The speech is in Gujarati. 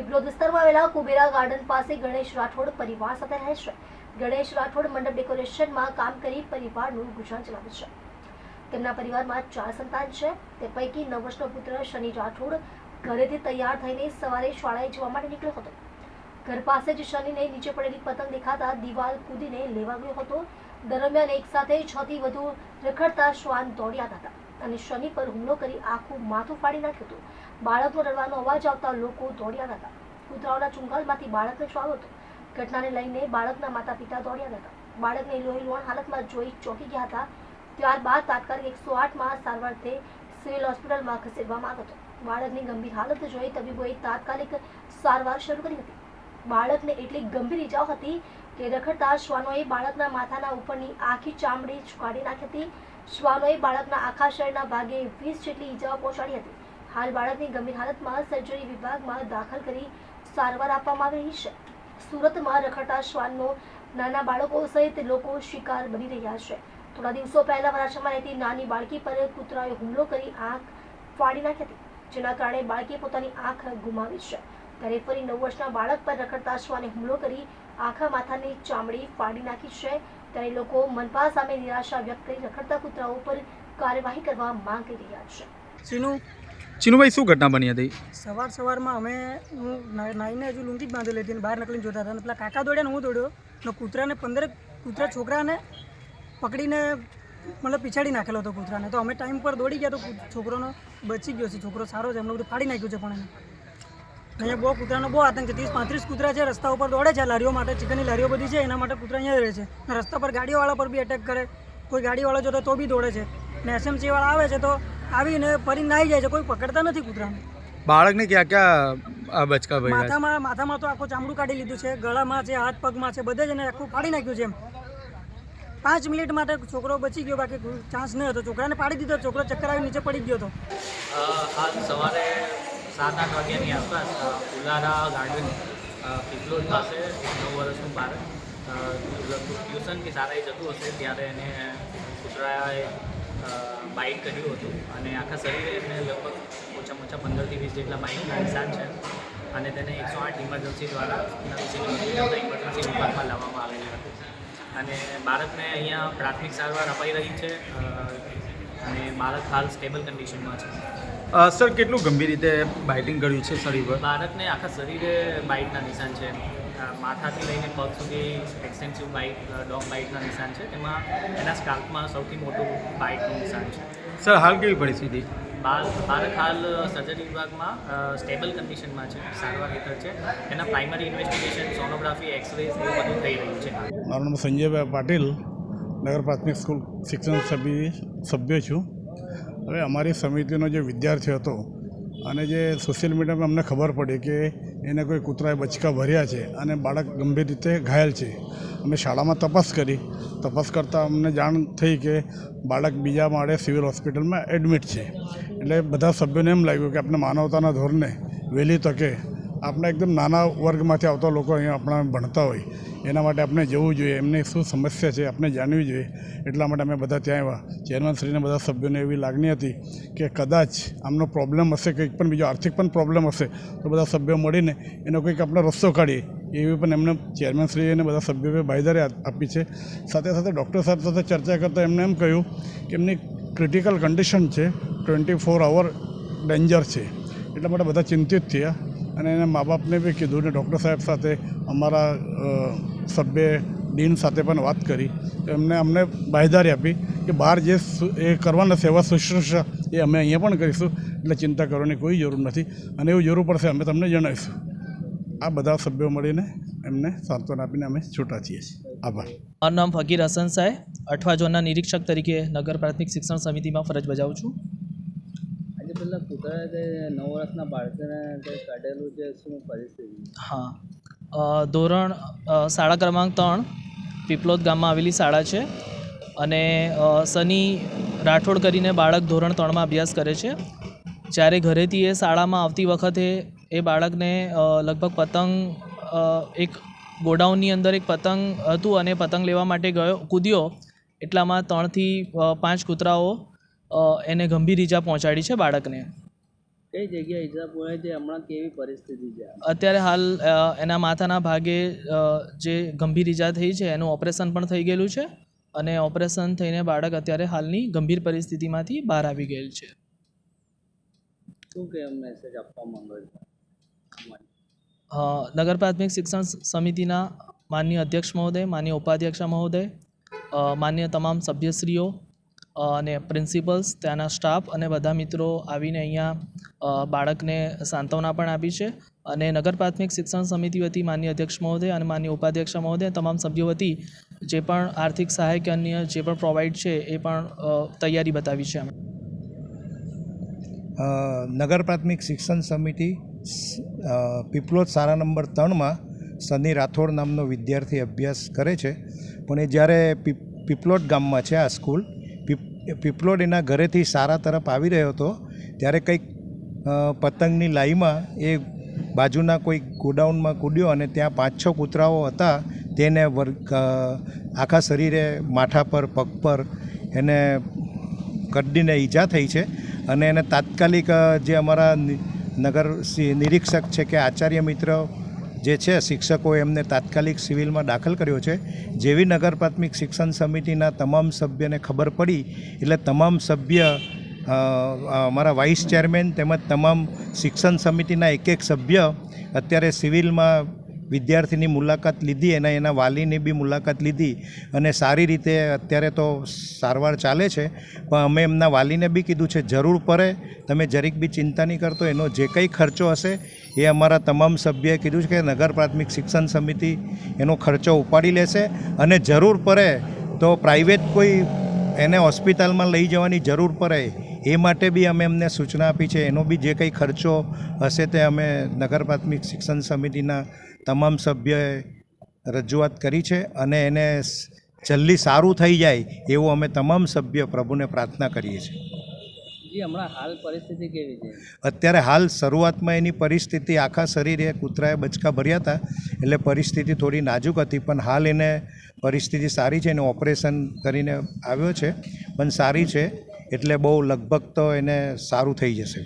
પીપલોદ વિસ્તારમાં આવેલા કુબેરા ગાર્ડન પાસે ગણેશ રાઠોડ પરિવાર સાથે રહે છે. ગણેશ રાઠોડ મંડપ ડેકોરેશનમાં કામ કરી પરિવારનું ગુજરાન ચલાવે છે. તેમના પરિવારમાં ચાર સંતાન છે. તે પૈકી નવ વર્ષનો પુત્ર શનિ રાઠોડ ઘરેથી તૈયાર થઈને સવારે શાળાએ જવા માટે નીકળ્યો હતો. ઘર પાસે જ શનિને નીચે પડેલી પતંગ દેખાતા દિવાલ કૂદીને લેવા ગયો હતો. દરમિયાન એક સાથે છ થી વધુ રખડતા શ્વાન દોડ્યા હતા. અને શનિ પર હુમલો કરી આખું માથું ફાડી નાખ્યું હતું. બાળકનો રડવાનો અવાજ આવતા લોકો દોડ્યા હતા કૂતરાઓના ચુંગાલમાંથી બાળકને શ્વાન હતો? ઘટનાને લઈને બાળકના માતા પિતા દોડ્યા હતા બાળકને લોહી લોણ હાલતમાં જોઈ ચોંકી ગયા હતા. ત્યારબાદ તાત્કાલિક એકસો આઠમાં સારવારથી સિવિલ હોસ્પિટલમાં ખસેડવામાં આવ્યો હતો. બાળકની ગંભીર હાલત જોઈ તબીબોએ તાત્કાલિક સારવાર શરૂ કરી હતી. બાળકને એટલી ગંભીર ઈજાઓ હતી કે રખડતા શ્વાનોએ બાળકના માથાના ઉપરની આખી ચામડી છુકાડી નાખી હતી. શ્વાનોએ બાળકના આખા શરીરના ભાગે વીસ જેટલી ઈજાઓ પહોંચાડી હતી. હાલ બાળકની ગંભીર હાલતમાં સર્જરી વિભાગમાં દાખલ કરી સારવાર આપવામાં આવી રહી છે. સુરતમાં રખડતા શ્વાનનો નાના બાળકો સહિત લોકો શિકાર બની રહ્યા છે. થોડા દિવસો પહેલા વરાછામાં રહેતી નાની બાળકી પર કૂતરાએ હુમલો કરી આંખ ફાડી નાખી હતી, જેના કારણે બાળકીએ પોતાની આંખ ગુમાવી છે. ત્યારે ફરી નવ વર્ષના બાળક પર રખડતા શ્વાને હુમલો કરી આખા માથાની ચામડી ફાડી નાખી છે. ત્યારે લોકો મનપા સામે નિરાશા વ્યક્ત કરી રખડતા કૂતરાઓ પર કાર્યવાહી કરવા માંગ કરી રહ્યા છે. સીનું ચીનુભાઈ શું ઘટના બની હતી? સવાર સવારમાં અમે હું નાઈને હજુ લુંગી જ બાંધેલી હતી અને બહાર નીકળીને જોતા હતા અને પેલા કાકા દોડ્યા ને હું દોડ્યો ને કૂતરાને પંદર કૂતરા છોકરાને પકડીને મતલબ પીછાડી નાખેલો હતો કૂતરાને. તો અમે ટાઈમ પર દોડી ગયા તો છોકરોનો બચી ગયો છે. છોકરો સારો છે એમને બધું ફાડી નાખ્યું છે પણ એને. અહીંયા બહુ કૂતરાનો બહુ આતંક છે. ત્રીસ પાંત્રીસ કૂતરા છે રસ્તા ઉપર દોડે છે લારીઓ માટે ચિકનની લારીઓ બધી છે એના માટે કૂતરા અહીંયા રહે છે. રસ્તા પર ગાડીઓવાળા પર બી એટેક કરે. કોઈ ગાડીવાળો જોતો તો બી દોડે છે. ને એસએમસીવાળા આવે છે તો આવીને ફરીને નાહી જાય છે. કોઈ પકડતા નથી કૂતરાને. બાળકને ક્યાં ક્યાં બચકા ભાઈ માથામાં માથામાં તો આખું ચામડું કાઢી લીધું છે. ગળામાં છે હાથ પગમાં છે બધે જ એને આખું પાડી નાખ્યું છે એમ. પાંચ મિનિટ માટે છોકરો બચી ગયો. બાકી ચાન્સ નહીં હતો છોકરાને પાડી દીધો છોકરો ચક્કર આવી નીચે પડી ગયો હતો. આજ સવારે સાત, આઠ વાગ્યાની આસપાસ ઉલારા ગાર્ડન પીપલોદ પાસે નવ વર્ષનું બાળક ટ્યુશન કે શાળાએ જતું હશે ત્યારે એને કૂતરાએ બાઇટ કર્યું હતું અને આખા શરીરે એમને લગભગ ઓછામાં ઓછા પંદરથી વીસ જેટલા બાઇટના નિશાન છે. અને તેને એકસો આઠ ઇમરજન્સી દ્વારા ઇમરજન્સી વિભાગમાં લાવવામાં આવેલી હતી. અને બાળકને અહીંયા પ્રાથમિક સારવાર અપાઈ રહી છે અને બાળક હાલ સ્ટેબલ કન્ડિશનમાં છે. સર કેટલું ગંભીર રીતે બાઇટિંગ કર્યું છે શરીર પર? બાળકને આખા શરીરે બાઇટના નિશાન છે. માથાથી લઈને પગ સુધી એક્સટેન્સિવ બાઇટ ડોગ બાઇટના નિશાન છે. તેમાં એના સ્કાલ્પમાં સૌથી મોટું બાઇટનું નિશાન છે. સર હાલ કેવી પરિસ્થિતિ? બાળ બાળક હાલ સર્જરી વિભાગમાં સ્ટેબલ કન્ડિશનમાં છે સારવાર હેઠળ છે. એના પ્રાઇમરી ઇન્વેસ્ટિગેશન સોનોગ્રાફી એક્સરે એવું બધું થઈ રહ્યું છે. મારું નામ સંજયભાઈ પાટીલ નગર પ્રાથમિક સ્કૂલ શિક્ષણ સભ્ય સભ્ય છું. હવે અમારી સમિતિનો જે વિદ્યાર્થી હતો અને જે સોશિયલ મીડિયામાં અમને ખબર પડી કે એને કોઈ કૂતરાએ બચકા ભર્યા છે અને બાળક ગંભીર રીતે ઘાયલ છે. અમે શાળામાં તપાસ કરી. તપાસ કરતાં અમને જાણ થઈ કે બાળક બીજા માળે સિવિલ હોસ્પિટલમાં એડમિટ છે. એટલે બધા સભ્યોને એમ લાગ્યું કે આપણે માનવતાના ધોરણે વહેલી તકે આપણે એકદમ નાના વર્ગમાંથી આવતા લોકો અહીંયા આપણા ભણતા હોય, એના માટે આપણે જવું જોઈએ. એમને શું સમસ્યા છે આપણે જાણવી જોઈએ. એટલા માટે અમે બધા ત્યાં આવ્યા. ચેરમેનશ્રીને બધા સભ્યોને એવી લાગણી હતી કે કદાચ આમનો પ્રોબ્લેમ હશે, કંઈક પણ બીજો આર્થિક પણ પ્રોબ્લેમ હશે, તો બધા સભ્યો મળીને એનો કંઈક આપણે રસ્તો કાઢીએ. એવી પણ એમને ચેરમેનશ્રીએ અને બધા સભ્યોએ ભાઈદારી આપી છે. સાથે સાથે ડૉક્ટર સાહેબ સાથે ચર્ચા કરતાં એમને એમ કહ્યું કે એમની ક્રિટિકલ કન્ડિશન છે ટ્વેન્ટી ફોર અવર ડેન્જર છે. એટલા માટે બધા ચિંતિત થયા. અને એના મા બાપને બી કીધું ને ડૉક્ટર સાહેબ સાથે અમારા સભ્ય ડીન સાથે પણ વાત કરી. તો એમને અમને બાહેદારી આપી કે બહાર જે એ કરવાના સેવા શુશ્રૂષા એ અમે અહીંયા પણ કરીશું. એટલે ચિંતા કરવાની કોઈ જરૂર નથી અને એવું જરૂર પડશે અમે તમને જણાવીશું. આ બધા સભ્યો મળીને એમને સાંત્વન આપીને અમે છૂટા છીએ. આભાર. મારું નામ ફકીર હસન સાહેબ. અઠવા ઝોનના નિરીક્ષક તરીકે નગર પ્રાથમિક શિક્ષણ સમિતિમાં ફરજ બજાવું છું. આજે પેલા કૂતરા તે નવ વર્ષના બાળકને તે કાઢેલું છે, શું પરિસ્થિતિ? હા. ધોરણ શાળા ક્રમાંક ત્રણ, પીપલોદ ગામમાં આવેલી શાળા છે. અને સની રાઠોડ કરીને બાળક ધોરણ ત્રણમાં અભ્યાસ કરે છે. જ્યારે ઘરેથી એ શાળામાં આવતી વખતે એ બાળકને લગભગ પતંગ એક ગોડાઉનની અંદર એક પતંગ હતું અને પતંગ લેવા માટે ગયો, કૂદ્યો. એટલામાં ત્રણથી પાંચ કૂતરાઓ એને ગંભીર ઈજા પહોંચાડી છે બાળકને. કઈ જગ્યાએ ઈજા પહોંચાડી છે? હમણાં કેવી પરિસ્થિતિ છે? અત્યારે હાલ એના માથાના ભાગે જે ગંભીર ઈજા થઈ છે એનું ઓપરેશન પણ થઈ ગયેલું છે અને ઓપરેશન થઈને બાળક અત્યારે હાલની ગંભીર પરિસ્થિતિમાંથી બહાર આવી ગયેલ છે. શું કે મેસેજ આપવા માંગો છો? નગર પ્રાથમિક શિક્ષણ સમિતિના માન્ય અધ્યક્ષ મહોદય માન્ય ઉપાધ્યક્ષ મહોદય માન્ય તમામ સભ્યશ્રીઓ અને પ્રિન્સિપલ્સ ત્યાંના સ્ટાફ અને બધા મિત્રો આવીને અહીંયા બાળકને સાંત્વના પણ આપી છે. અને નગર પ્રાથમિક શિક્ષણ સમિતિ વતી માન્ય અધ્યક્ષ મહોદય અને માન્ય ઉપાધ્યક્ષ મહોદય તમામ સભ્યો વતી જે પણ આર્થિક સહાય કે અન્ય જે પણ પ્રોવાઈડ છે એ પણ તૈયારી બતાવી છે અમે. નગર પ્રાથમિક શિક્ષણ સમિતિ પીપલોદ સારા નંબર ત્રણમાં સની રાઠોડ નામનો વિદ્યાર્થી અભ્યાસ કરે છે. પણ એ જ્યારે પીપલોટ ગામમાં છે આ સ્કૂલ એના ઘરેથી સારા તરફ આવી રહ્યો હતો, ત્યારે કંઈક પતંગની લાઈમાં એ બાજુના કોઈ ગોડાઉનમાં કૂદ્યો અને ત્યાં પાંચ છ કૂતરાઓ હતા, તેને વર્ગ આખા શરીરે માથા પર, પગ પર એને કડીને ઈજા થઈ છે અને એને તાત્કાલિક જે અમારા નગર નિરીક્ષક છે કે આચાર્ય મિત્ર જે છે શિક્ષકો એમને તાત્કાલિક સિવિલમાં દાખલ કર્યો છે. જેવી નગર પ્રાથમિક શિક્ષણ સમિતિના તમામ સભ્યને ખબર પડી, એટલે તમામ સભ્ય અમારા વાઇસ ચેરમેન તેમજ તમામ શિક્ષણ સમિતિના એક એક સભ્ય અત્યારે સિવિલમાં વિદ્યાર્થીની મુલાકાત લીધી અને એના વાલીની બી મુલાકાત લીધી અને સારી રીતે અત્યારે તો સારવાર ચાલે છે, પણ અમે એમના વાલીને બી કીધું છે, જરૂર પડે, તમે જરીક બી ચિંતા નહીં કરતો, એનો જે કંઈ ખર્ચો હશે, એ અમારા તમામ સભ્યએ કીધું છે કે નગર પ્રાથમિક શિક્ષણ સમિતિ એનો ખર્ચો ઉપાડી લેશે અને જરૂર પડે તો પ્રાઇવેટ કોઈ એને હોસ્પિટલમાં લઈ જવાની જરૂર પડે એ માટે બી અમે એમને સૂચના આપી છે. એનો બી જે કંઈ ખર્ચો હશે તે અમે નગર પ્રાથમિક શિક્ષણ સમિતિના તમામ સભ્યએ રજૂઆત કરી છે અને એને જલ્દી સારું થઈ જાય એવું અમે તમામ સભ્ય પ્રભુને પ્રાર્થના કરીએ છીએ. હમણાં હાલ પરિસ્થિતિ કેવી છે? અત્યારે હાલ શરૂઆતમાં એની પરિસ્થિતિ આખા શરીરે કૂતરાએ બચકા ભર્યા હતા એટલે પરિસ્થિતિ થોડી નાજુક હતી પણ હાલ એને પરિસ્થિતિ સારી છે એને ઓપરેશન કરીને આવ્યો છે પણ સારી છે. એટલે બહુ લગભગ તો એને સારું થઈ જશે.